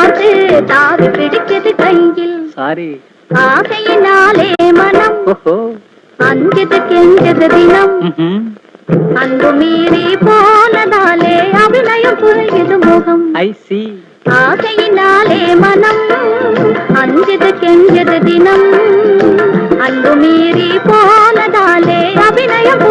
பார்த்து தாவி பிடிக்குது கையில். சாரி. ஆசையினாலே மனம். அஞ்சது கெஞ்சது தினம். அன்பு மீறி போனதாலே அபிநயம் புரியுது முகம். ஐ சி ஆசையினாலே மனம். அஞ்சது கெஞ்சது தினம். அன்பு மீறி போனதாலே அபிநயம்